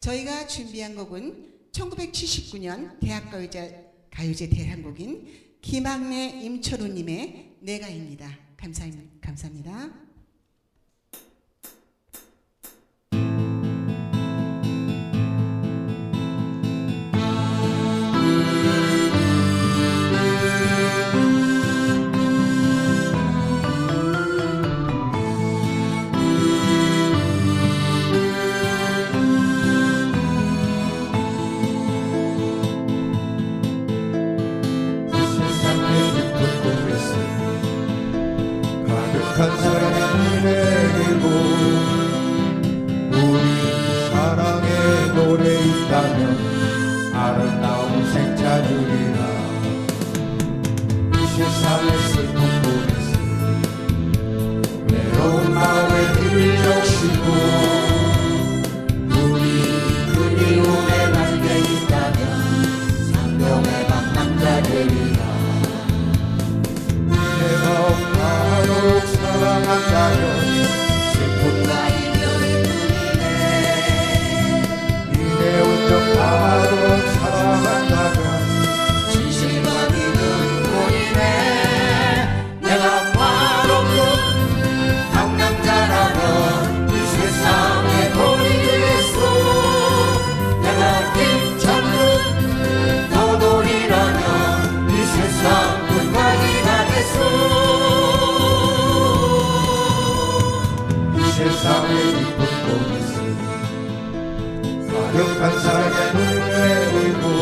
저희가 준비한 곡은 1979년 대학가요제 가요제 대한곡인 김학래 임철우님의 내가입니다. 감사합니다. just how blessed my poor way through it. 세상의 이쁜 동생 사격한 사랑의 눈에 울고